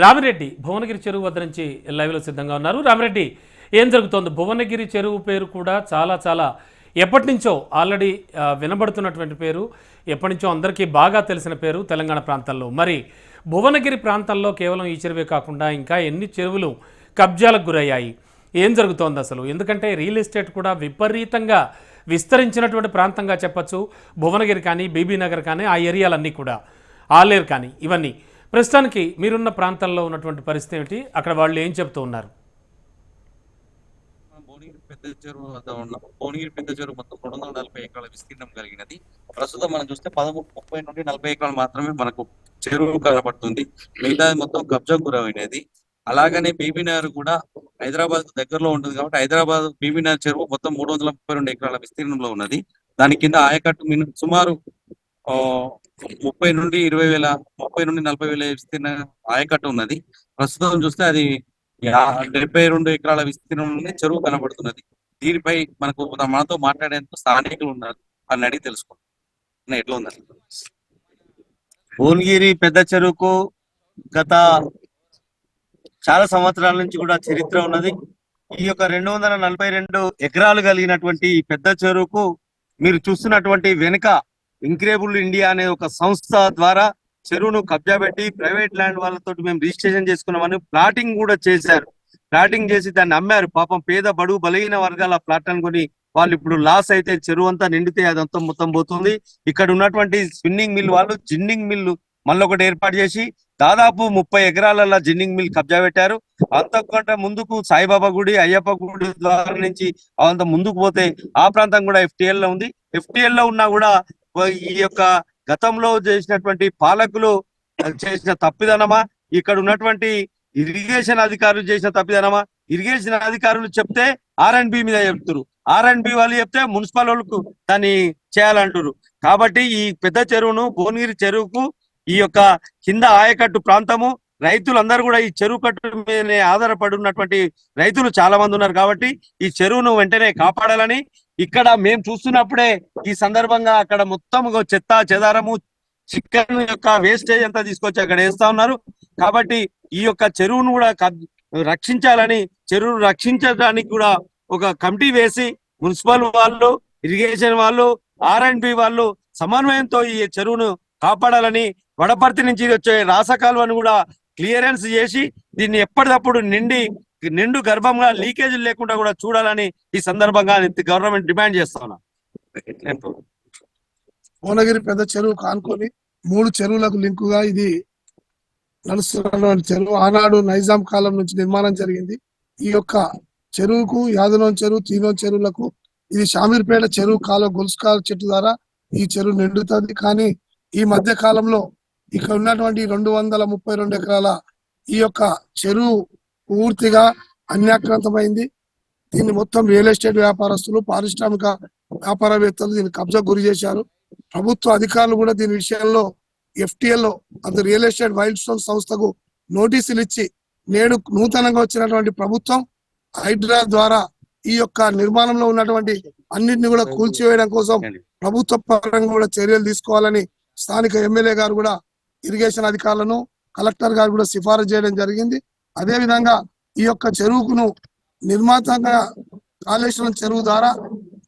రామిరెడ్డి భువనగిరి చెరువు వద్ద నుంచి లైవ్లో సిద్ధంగా ఉన్నారు. రామిరెడ్డి ఏం జరుగుతోంది? భువనగిరి చెరువు పేరు కూడా చాలా చాలా ఎప్పటి నుంచో ఆల్రెడీ వినబడుతున్నటువంటి పేరు. ఎప్పటి నుంచో అందరికీ బాగా తెలిసిన పేరు తెలంగాణ ప్రాంతాల్లో మరి భువనగిరి ప్రాంతంలో కేవలం ఈ చెరువే కాకుండా ఇంకా ఎన్ని చెరువులు కబ్జాలకు గురయ్యాయి? ఏం జరుగుతోంది అసలు? ఎందుకంటే రియల్ ఎస్టేట్ కూడా విపరీతంగా విస్తరించినటువంటి ప్రాంతంగా చెప్పొచ్చు. భువనగిరి కానీ బీబీ నగర్ కానీ ఆ ఏరియాలన్నీ కూడా. ఆలేరు కానీ ఇవన్నీ. ప్రస్తుతానికి మీరున్న ప్రాంతంలో ఉన్నటువంటి పరిస్థితి ఏమిటి? అక్కడ వాళ్ళు ఏం చెప్తూ ఉన్నారు? భువనగిరి పెద్ద చెరువు వద్ద ఉన్న భువనగిరి పెద్ద చెరువు మొత్తం రెండు వందల నలభై ఎకరాల విస్తీర్ణం కలిగినది. ప్రస్తుతం మనం చూస్తే పదమూడు ముప్పై నుండి నలభై ఎకరాలు మాత్రమే మనకు చెరువు కనబడుతుంది. మిగతా మొత్తం కబ్జా గురైనది అలాగనే బీబీనగర్ కూడా హైదరాబాద్ దగ్గరలో ఉంటుంది కాబట్టి హైదరాబాద్ బీబీనగర్ చెరువు మొత్తం మూడు వందల ముప్పై రెండు ఎకరాల విస్తీర్ణంలో ఉన్నది. దాని కింద ఆయకట్టు సుమారు ముప్పై నుండి ఇరవై వేల ముప్పై నుండి నలభై వేల విస్తీర్ణ ఆయకట్టు ఉన్నది. ప్రస్తుతం చూస్తే అది డెబ్బై రెండు ఎకరాల విస్తీర్ణంలోనే చెరువు కనబడుతున్నది. దీనిపై మనకు మనతో మాట్లాడేందుకు స్థానికులు ఉన్నారు. అని అడిగి తెలుసుకుంటాం ఎట్లా ఉందని భువనగిరి పెద్ద చెరువుకు గత చాలా సంవత్సరాల నుంచి కూడా చరిత్ర ఉన్నది. ఈ యొక్క రెండు వందల నలభై రెండు ఎకరాలు కలిగినటువంటి పెద్ద చెరువుకు మీరు చూస్తున్నటువంటి వెనుక ఇంక్రేబుల్ ఇండియా అనే ఒక సంస్థ ద్వారా చెరువును కబ్జా పెట్టి ప్రైవేట్ ల్యాండ్ వాళ్ళతో మేము రిజిస్ట్రేషన్ చేసుకున్నామని ప్లాటింగ్ కూడా చేశారు. ప్లాటింగ్ చేసి దాన్ని అమ్మారు. పాపం పేద బడుగు బలహీన వర్గాల ప్లాట్ అనుకుని వాళ్ళు ఇప్పుడు లాస్ అయితే చెరువు అంతా నిండితే అదంతా మొత్తం పోతుంది. ఇక్కడ ఉన్నటువంటి స్పిన్నింగ్ మిల్ వాళ్ళు జిన్నింగ్ మిల్లు మళ్ళీ ఒకటి ఏర్పాటు చేసి దాదాపు ముప్పై ఎకరాలలో జిన్నింగ్ మిల్ కబ్జా పెట్టారు. అంతకంటే ముందుకు సాయిబాబా గుడి అయ్యప్ప గుడి ద్వారా నుంచి అంత ముందుకు పోతే ఆ ప్రాంతం కూడా ఎఫ్టీఎల్లో ఉంది. ఎఫ్టీఎల్లో ఉన్నా కూడా ఈ యొక్క గతంలో చేసినటువంటి పాలకులు చేసిన తప్పిదనమా? ఇక్కడ ఉన్నటువంటి ఇరిగేషన్ అధికారులు చేసిన తప్పిదనమా? ఇరిగేషన్ అధికారులు చెప్తే ఆర్ అండ్ బి మీద చెప్తారు ఆర్ అండ్ బి వాళ్ళు చెప్తే మున్సిపల్ వాళ్ళకు దాన్ని చేయాలంటారు కాబట్టి ఈ పెద్ద చెరువును భువనగిరి చెరువుకు ఈ యొక్క కింద ఆయకట్టు ప్రాంతము రైతులందరూ కూడా ఈ చెరువు కట్టు మీద ఆధారపడి ఉన్నటువంటి రైతులు చాలా మంది ఉన్నారు కాబట్టి ఈ చెరువును వెంటనే కాపాడాలని ఇక్కడ మేము చూస్తున్నప్పుడే ఈ సందర్భంగా అక్కడ మొత్తం చెత్త చెదారము చికెన్ యొక్క వేస్టేజ్ అంతా తీసుకొచ్చి అక్కడ వేస్తా ఉన్నారు. కాబట్టి ఈ యొక్క చెరువును కూడా రక్షించాలని చెరువును రక్షించడానికి కూడా ఒక కమిటీ వేసి మున్సిపల్ వాళ్ళు ఇరిగేషన్ వాళ్ళు ఆర్ అండ్ బి వాళ్ళు సమన్వయంతో ఈ చెరువును కాపాడాలని వడపర్తి నుంచి వచ్చే రాసకాలువను కూడా క్లియరెన్స్ చేసి దీన్ని ఎప్పటికప్పుడు నిండి నిండు గర్భంగా లీకేజీలు లేకుండా కూడా చూడాలని ఈ సందర్భంగా గవర్నమెంట్ డిమాండ్ చేస్తా ఉన్నా. భువనగిరి పెద్ద చెరువు కానుకొని మూడు చెరువులకు లింకుగా ఇది నడుస్తున్నటువంటి చెరువు. ఆనాడు నైజాం కాలం నుంచి నిర్మాణం జరిగింది. ఈ యొక్క చెరువుకు యాదనం చెరువు తీనం చెరువులకు ఇది షామీర్పేట చెరువు కాలం గొలుసు కాల చెట్టు ద్వారా ఈ చెరువు నిండుతుంది. కానీ ఈ మధ్య కాలంలో ఇక్కడ ఉన్నటువంటి రెండు వందల ముప్పై రెండు ఎకరాల ఈ యొక్క చెరువు పూర్తిగా అన్యాక్రాంతమైంది. దీన్ని మొత్తం రియల్ ఎస్టేట్ వ్యాపారస్తులు పారిశ్రామిక వ్యాపారవేత్తలు దీన్ని కబ్జా గురి చేశారు. ప్రభుత్వ అధికారులు కూడా దీని విషయంలో FTL లో అది రియల్ ఎస్టేట్ వైల్డ్ స్టోన్ సంస్థకు నోటీసులు ఇచ్చి నేడు నూతనంగా వచ్చినటువంటి ప్రభుత్వం హైడ్రా ద్వారా ఈ యొక్క నిర్మాణంలో ఉన్నటువంటి అన్నింటిని కూడా కూల్చివేయడం కోసం ప్రభుత్వ పరంగా కూడా చర్యలు తీసుకోవాలని స్థానిక ఎమ్మెల్యే గారు కూడా ఇరిగేషన్ అధికారులను కలెక్టర్ గారు కూడా సిఫారసు చేయడం జరిగింది. అదే విధంగా ఈ యొక్క చెరువుకును నిర్మాతంగా కాళేశ్వరం చెరువు ద్వారా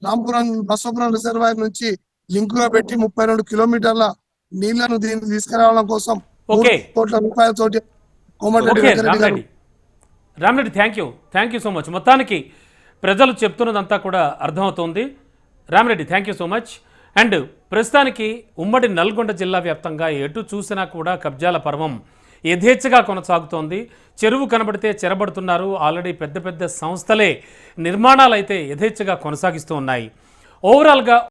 రాంపురం బసవపురం రిజర్వాయర్ నుంచి లింకుగా పెట్టి ముప్పై రెండు కిలోమీటర్ల నీళ్ళను దీన్ని తీసుకురావడం కోసం. కోట్ల రూపాయలతోటి Komatireddy Ramareddy. Thank you thank you so much మొత్తానికి ప్రజలు చెప్తున్నదంతా కూడా అర్థమవుతోంది. Ramareddy thank you so much and ప్రస్తుతానికి ఉమ్మడి నల్గొండ జిల్లా వ్యాప్తంగా ఎటు చూసినా కూడా కబ్జాల పర్వం యథేచ్ఛగా కొనసాగుతోంది. చెరువు కనబడితే చెరబడుతున్నారు. ఆల్రెడీ పెద్ద పెద్ద సంస్థలే నిర్మాణాలు అయితే యథేచ్ఛగా కొనసాగిస్తూ ఉన్నాయి. ఓవరాల్గా